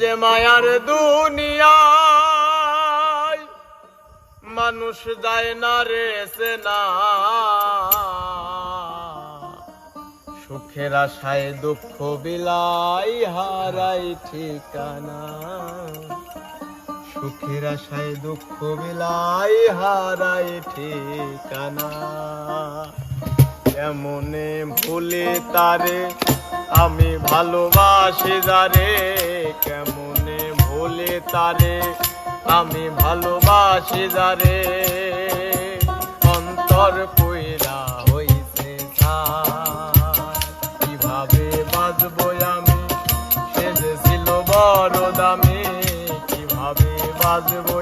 যে মায়ার দুনিয়ায় মানুষ যায় না রে না। সুখের আশায় দুঃখ বিলাই হারাই ঠিকানা। সুখের আশায় দুঃখ বিলাই হারাই ঠিকানা। কেমনে ভুলে তারে আমি ভালোবাসি যারে। কেমনে ভোলে তারে? আমি ভালোবাসি যারে। অন্তর পয়লা হইছে। কীভাবে বাজবো আমি? সে ছিল বড় দামি। কীভাবে বাজবো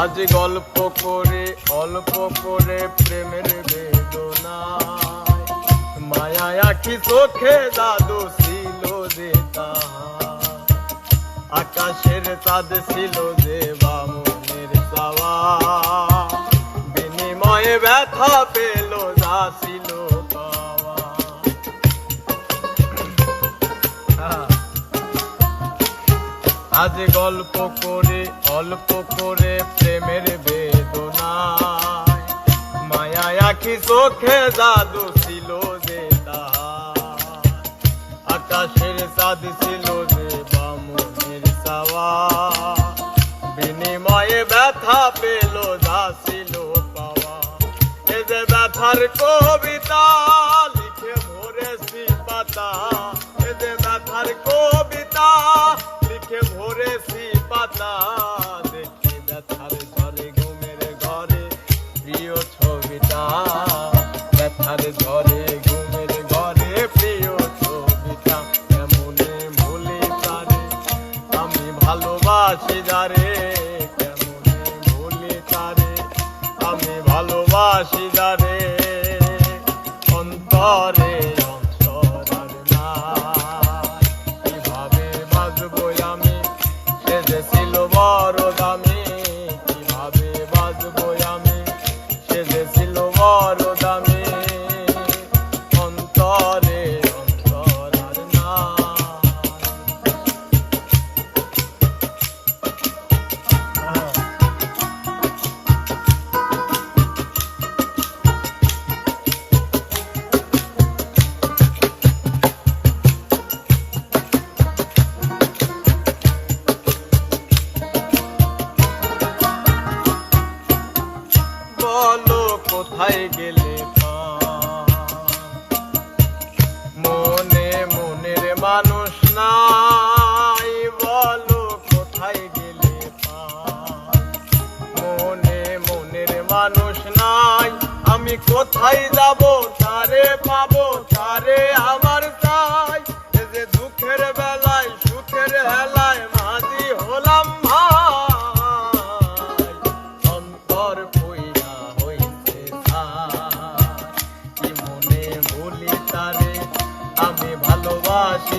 আজ গল্প করে, অল্প করে প্রেমের বেদনা মায়া আখি চোখে দাদু ছিল যে আকাশের চাঁদ ছিল যে বামনের চাওয়া। বিনিময়ে ব্যথা পেল, যা ছিল পাওয়া। হ্যাঁ। আজ গল্প করে অল্প করে প্রেমের বেদনায়। মায়া আখি চোখে জাদু ছিল যে। আকাশের চাঁদ ছিল যে বামনের চাওয়া বিনিময়ে ব্যথা পেল, যা ছিল পাওয়া এ যে ব্যথার কবিতা ভালোবাসি যারে অন্তর। মানুষ নাই। আমি কোথায় যাব? তারে পাবো? তারে আমার চাই। যে দুঃখের বেলায়, সুখের হেলায় মাঝি হলাম ভাই। হইতে মনে ভুলি তারে? আমি ভালোবাসি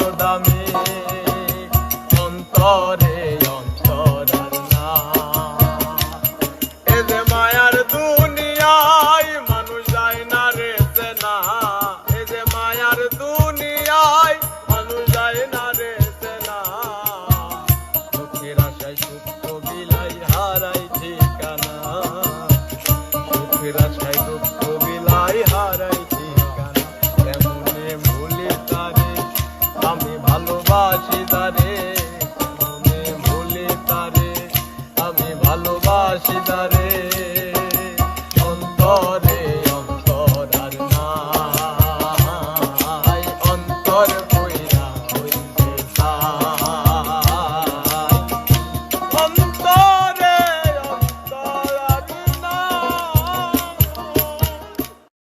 বাসিদারে